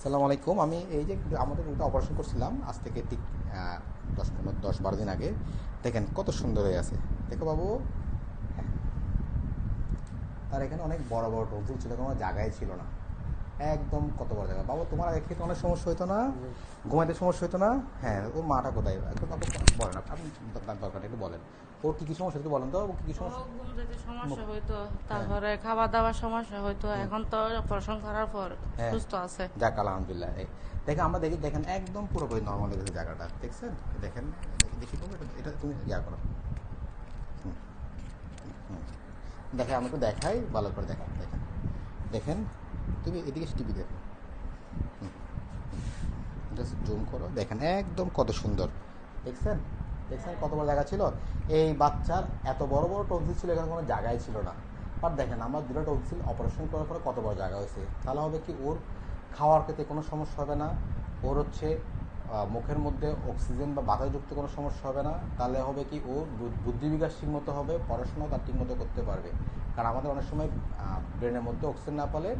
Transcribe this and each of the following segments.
আসসালামু আলাইকুম। আমি এই যে আমাদের রুগীটা অপারেশন করছিলাম, আজ থেকে ঠিক দশ পনেরো, দশ বারো দিন আগে। দেখেন কত সুন্দর হয়ে আছে। দেখো বাবু হ্যাঁ। আর এখানে অনেক বড় বড় টনসিল ছিল, কোনো জায়গায় ছিল না। একদম কত বড় জায়গা বাবা তোমার আগে খেতে অনেক সমস্যা হতো না? ঘুমাইতে সমস্যা হতো না? হ্যাঁ ওর মাটা কোথায়? একটু আপনি বলেন আপনি। দরকার একটু বলেন। ওর কী কী সমস্যা একটু বলেন তো কী কী সমস্যা? যেতে সমস্যা হইতো তারপরে খাওয়া দাওয়ার সমস্যা হইতো এখন তো অপারেশন করার পর হ্যাঁ। সুস্থ আছে। যাক আলহামদুলিল্লাহ। দেখেন আমরা দেখি দেখেন একদম পুরোপুরি নর্মাল গেছে জায়গাটা দেখছেন? দেখেন দেখি এটা- তুমি ইয়া করো। দেখে আমি একটু দেখাই ভালো করে দেখান দেখেন। দেখেন তুমি এদিকে টিভি দেখো। জুম করো, দেখেন একদম কত সুন্দর। দেখছেন? দেখছেন কত বড় জায়গা ছিল? এই বাচ্চার এত বড় বড় টনসিল ছিল, এখানে কোনো জায়গায় ছিল না। আর দেখেন, আমার দুটো টনসিল অপারেশন করার পরে কত বড় জায়গা হয়েছে। তাহলে হবে কি, ওর খাওয়ার ক্ষেত্রে কোনো সমস্যা হবে না। ওর হচ্ছে মুখের মধ্যে অক্সিজেন বা বাতাসযুক্ত কোনো সমস্যা হবে না। তাহলে হবে কি, ও বুদ্ধি বিকাশ ঠিক মতো হবে, পড়াশোনাও তার ঠিক মতো করতে পারবে। কারণ আমাদের অনেক সময় ব্রেনের মধ্যে অক্সিজেন না পেলে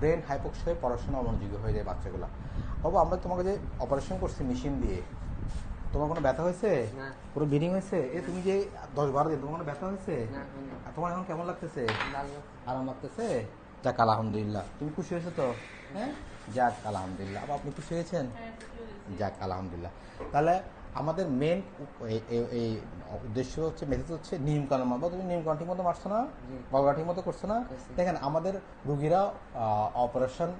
ব্রেন হাইপক্স হয়ে পড়াশোনা অমনোযোগী হয়ে যায় বাচ্চাগুলো। বাবু আমরা তোমাকে যে অপারেশন করছি মেশিন দিয়ে তোমার কোনো ব্যথা হয়েছে? পুরো ব্লিডিং হয়েছে? এ তুমি যে দশ বারো দিন তোমার কোনো ব্যথা হয়েছে? না, তোমার এখন কেমন লাগতেছে? ভালো। আরাম লাগতেছে? যাক আলহামদুলিল্লাহ। তুমি খুশি হয়েছো তো? হ্যাঁ? যাক আলহামদুলিল্লাহ। আবার আপনি খুশি হয়েছেন? যাক আলহামদুলিল্লাহ। তাহলে আমাদের মেন এই উদ্দেশ্য হচ্ছে মেথড হচ্ছে নিয়ম কানুন মানবো। তুমি নিয়ম কানুন ঠিক মতো মারছো না। গলগা ঠিক মতো করছ না। দেখেন আমাদের রুগীরা অপারেশন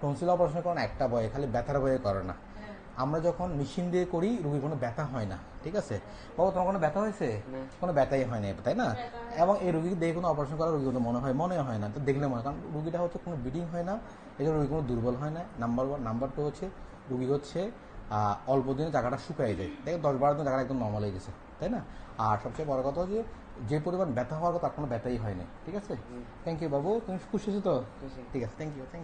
টনসিল অপারেশন করেন একটা বয়ে খালি ব্যথার বয়ে করে না। আমরা যখন মেশিন দিয়ে করি রুগীর কোনো ব্যথা হয় না ঠিক আছে? বাবা তোমার কোনো ব্যথা হয়েছে? কোনো ব্যথাই হয় না তাই না? এবং এই রুগীকে দেখে কোনো অপারেশন করা রুগী মনে হয় মনে হয় না। তো দেখলে মনে হয় কারণ রুগীটা হচ্ছে কোনো ব্লিডিং হয় না এই জন্য রুগী কোনো দুর্বল হয় না। নাম্বার ওয়ান নাম্বার টু হচ্ছে রুগী হচ্ছে অল্প দিনে জায়গাটা শুকাই যায়। দেখে দশ বারো দিন জায়গাটা একদম নর্মাল হয়ে গেছে তাই না? আর সবচেয়ে বড় কথা যে যে পরিমাণ ব্যথা হওয়ার কথা তার কোনো ব্যথাই হয়নি ঠিক আছে? থ্যাংক ইউ বাবু তুমি খুশি হয়েছো তো? ঠিক আছে থ্যাংক ইউ থ্যাংক